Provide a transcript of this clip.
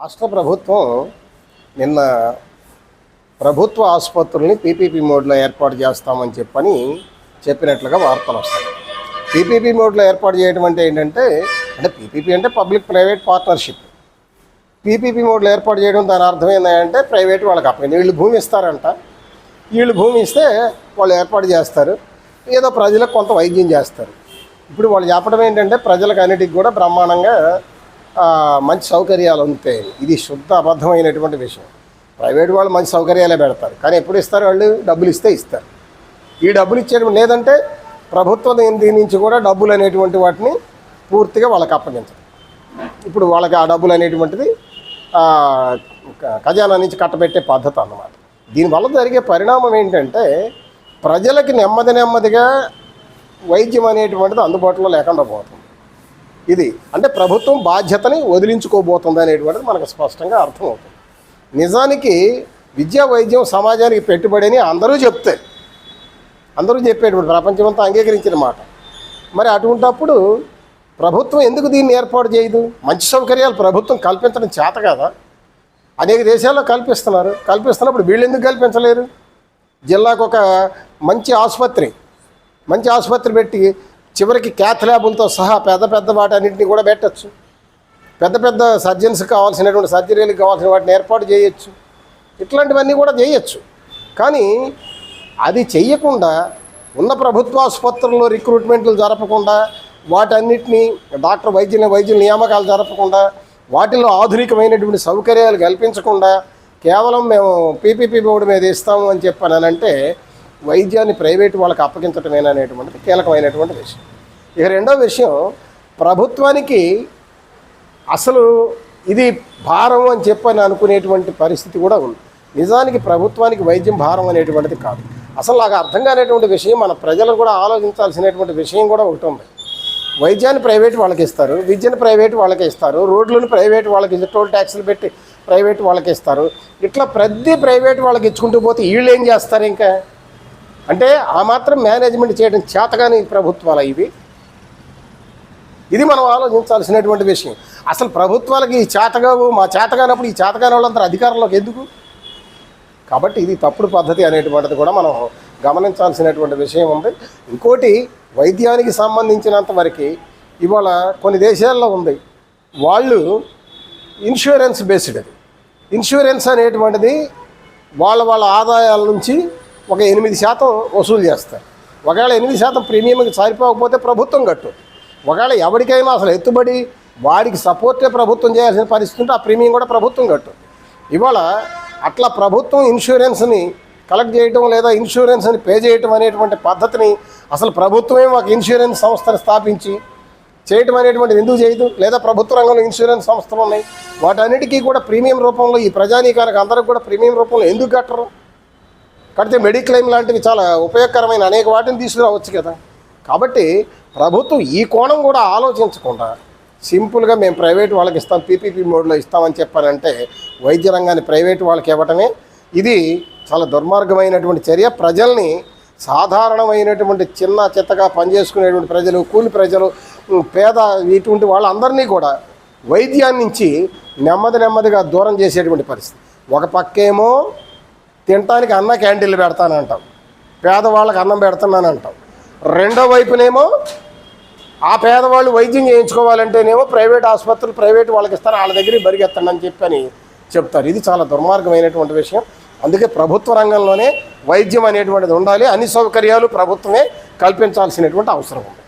రాష్ట్ర ప్రభుత్వం నిన్న ప్రభుత్వ ఆసుపత్రుల్ని పీపీపీ మోడ్లో ఏర్పాటు చేస్తామని చెప్పని చెప్పినట్లుగా వార్తలు వస్తాయి. పీపీపీ మోడ్లో ఏర్పాటు చేయడం అంటే ఏంటంటే అంటే పీపీపీ అంటే పబ్లిక్ ప్రైవేట్ పార్ట్నర్షిప్. పీపీపీ మోడ్లో ఏర్పాటు చేయడం దాని అర్థం ఏంటంటే ప్రైవేట్ వాళ్ళకి అప్పగింది వీళ్ళు భూమి ఇస్తారంట. వీళ్ళు భూమి ఇస్తే వాళ్ళు ఏర్పాటు చేస్తారు. ఏదో ప్రజలకు కొంత వైద్యం చేస్తారు. ఇప్పుడు వాళ్ళు చెప్పడం ఏంటంటే ప్రజలకు అన్నిటికి కూడా బ్రహ్మాండంగా మంచి సౌకర్యాలు ఉంటాయి ఇది శుద్ధ అబద్ధమైనటువంటి విషయం. ప్రైవేట్ వాళ్ళు మంచి సౌకర్యాలే పెడతారు. కానీ ఎప్పుడు ఇస్తారు వాళ్ళు? డబ్బులు ఇస్తే ఇస్తారు. ఈ డబ్బులు ఇచ్చేయడం లేదంటే ప్రభుత్వం దీని దీని నుంచి కూడా డబ్బులు అనేటువంటి వాటిని పూర్తిగా వాళ్ళకి అప్పగించదు. ఇప్పుడు వాళ్ళకి ఆ డబ్బులు అనేటువంటిది ఖజానా నుంచి కట్టబెట్టే పద్ధతి అన్నమాట. దీనివల్ల జరిగే పరిణామం ఏంటంటే ప్రజలకి నెమ్మది నెమ్మదిగా వైద్యం అనేటువంటిది అందుబాటులో లేకుండా పోతుంది. ఇది. అంటే ప్రభుత్వం బాధ్యతని వదిలించుకోబోతుంది అనేటువంటిది మనకు స్పష్టంగా అర్థమవుతుంది. నిజానికి విద్యా వైద్యం సమాజానికి పెట్టుబడి అని అందరూ చెప్తారు అందరూ చెప్పేటువంటి ప్రపంచమంతా అంగీకరించిన మాట. మరి అటువంటప్పుడు ప్రభుత్వం ఎందుకు దీన్ని ఏర్పాటు చేయదు? మంచి సౌకర్యాలు ప్రభుత్వం కల్పించడం చేత కదా? అనేక దేశాల్లో కల్పిస్తున్నారు. కల్పిస్తున్నప్పుడు వీళ్ళు ఎందుకు కల్పించలేరు? జిల్లాకు ఒక మంచి ఆసుపత్రి మంచి ఆసుపత్రి పెట్టి చివరికి క్యాథ్ ల్యాబులతో సహా పెద్ద పెద్ద వాటన్నింటినీ కూడా పెట్టచ్చు. పెద్ద పెద్ద సర్జన్స్ కావాల్సినటువంటి సర్జరీలకు కావాల్సిన వాటిని ఏర్పాటు చేయొచ్చు. ఇట్లాంటివన్నీ కూడా చేయొచ్చు. కానీ అది చెయ్యకుండా ఉన్న ప్రభుత్వాసుపత్రుల్లో రిక్రూట్మెంట్లు జరపకుండా వాటన్నిటినీ డాక్టర్ వైద్యుల వైద్యుల నియామకాలు జరపకుండా వాటిల్లో ఆధునికమైనటువంటి సౌకర్యాలు కల్పించకుండా కేవలం మేము పీపీపీ బోర్డు మీద ఇస్తాము అని చెప్పానంటే వైద్యాన్ని ప్రైవేటు వాళ్ళకి అప్పగించటమేననేటువంటిది కీలకమైనటువంటి విషయం. ఇక రెండో విషయం ప్రభుత్వానికి అసలు ఇది భారం అని చెప్పని అనుకునేటువంటి పరిస్థితి కూడా ఉంది. నిజానికి ప్రభుత్వానికి వైద్యం భారం అనేటువంటిది కాదు. అసలు నాకు అర్థం కానిటువంటి విషయం మన ప్రజలు కూడా ఆలోచించాల్సినటువంటి విషయం కూడా ఒకటి ఉంది. వైద్యాన్ని ప్రైవేట్ వాళ్ళకి ఇస్తారు విద్యను ప్రైవేట్ వాళ్ళకి ఇస్తారు రోడ్లను ప్రైవేట్ వాళ్ళకి టోల్ ట్యాక్సులు పెట్టి ప్రైవేట్ వాళ్ళకి ఇస్తారు. ఇట్లా ప్రతి ప్రైవేట్ వాళ్ళకి ఇచ్చుకుంటూ పోతే వీళ్ళు ఏం చేస్తారు ఇంకా? అంటే ఆ మాత్రం మేనేజ్మెంట్ చేయడం చేతగాని ప్రభుత్వాలు ఇవి. ఇది మనం ఆలోచించాల్సినటువంటి విషయం. అసలు ప్రభుత్వాలకి ఈ చేతగావు మా చేతగానప్పుడు ఈ చేతగాని వాళ్ళందరూ అధికారంలోకి ఎందుకు? కాబట్టి ఇది తప్పుడు పద్ధతి అనేటువంటిది కూడా మనం గమనించాల్సినటువంటి విషయం ఉంది. ఇంకోటి వైద్యానికి సంబంధించినంత వరకు ఇవాళ కొన్ని దేశాల్లో ఉంది. వాళ్ళు ఇన్సూరెన్స్ బేస్డ్ అది. ఇన్సూరెన్స్ అనేటువంటిది వాళ్ళ వాళ్ళ ఆదాయాల నుంచి ఒక ఎనిమిది శాతం వసూలు చేస్తారు. ఒకవేళ ఎనిమిది శాతం ప్రీమియంకి సరిపోకపోతే ప్రభుత్వం కట్టు. ఒకవేళ ఎవరికైనా అసలు ఎత్తుబడి వాడికి సపోర్టే ప్రభుత్వం చేయాల్సిన పరిస్థితి ఉంటే ఆ ప్రీమియం కూడా ప్రభుత్వం కట్టు. ఇవాళ అట్లా ప్రభుత్వం ఇన్సూరెన్స్ని కలెక్ట్ చేయటం లేదా ఇన్సూరెన్స్ని పే చేయటం అనేటువంటి పద్ధతిని అసలు ప్రభుత్వమే ఒక ఇన్సూరెన్స్ సంస్థను స్థాపించి చేయటం అనేటువంటిది ఎందుకు చేయదు? లేదా ప్రభుత్వ రంగంలో ఇన్సూరెన్స్ సంస్థలు ఉన్నాయి. వాటన్నిటికీ కూడా ప్రీమియం రూపంలో ఈ ప్రజానీకానికి అందరికి కూడా ప్రీమియం రూపంలో ఎందుకు కట్టరు? కడితే మెడిక్లెయిమ్ లాంటివి చాలా ఉపయోగకరమైన అనేక వాటిని తీసుకురావచ్చు కదా. కాబట్టి ప్రభుత్వం ఈ కోణం కూడా ఆలోచించకుండా సింపుల్గా మేము ప్రైవేట్ వాళ్ళకి ఇస్తాం పీపీపీ మోడ్లో ఇస్తామని చెప్పానంటే వైద్య రంగాన్ని ప్రైవేట్ వాళ్ళకి ఇవ్వటమే. ఇది చాలా దుర్మార్గమైనటువంటి చర్య. ప్రజల్ని సాధారణమైనటువంటి చిన్న చిత్తగా పనిచేసుకునేటువంటి ప్రజలు కూలి ప్రజలు పేద ఇటువంటి వాళ్ళందరినీ కూడా వైద్యాన్నించి నెమ్మది నెమ్మదిగా దూరం చేసేటువంటి పరిస్థితి. ఒక పక్కేమో తినటానికి అన్న క్యాంటీన్లు పెడతానంటాం. పేదవాళ్ళకి అన్నం పెడుతున్నానంటాం. రెండో వైపునేమో ఆ పేదవాళ్ళు వైద్యం చేయించుకోవాలంటేనేమో ప్రైవేట్ ఆసుపత్రులు ప్రైవేట్ వాళ్ళకి ఇస్తారు వాళ్ళ దగ్గరికి బరిగెత్తండి అని చెప్పి అని చెప్తారు. ఇది చాలా దుర్మార్గమైనటువంటి విషయం. అందుకే ప్రభుత్వ రంగంలోనే వైద్యం అనేటువంటిది ఉండాలి. అన్ని సౌకర్యాలు ప్రభుత్వమే కల్పించాల్సినటువంటి అవసరం ఉంది.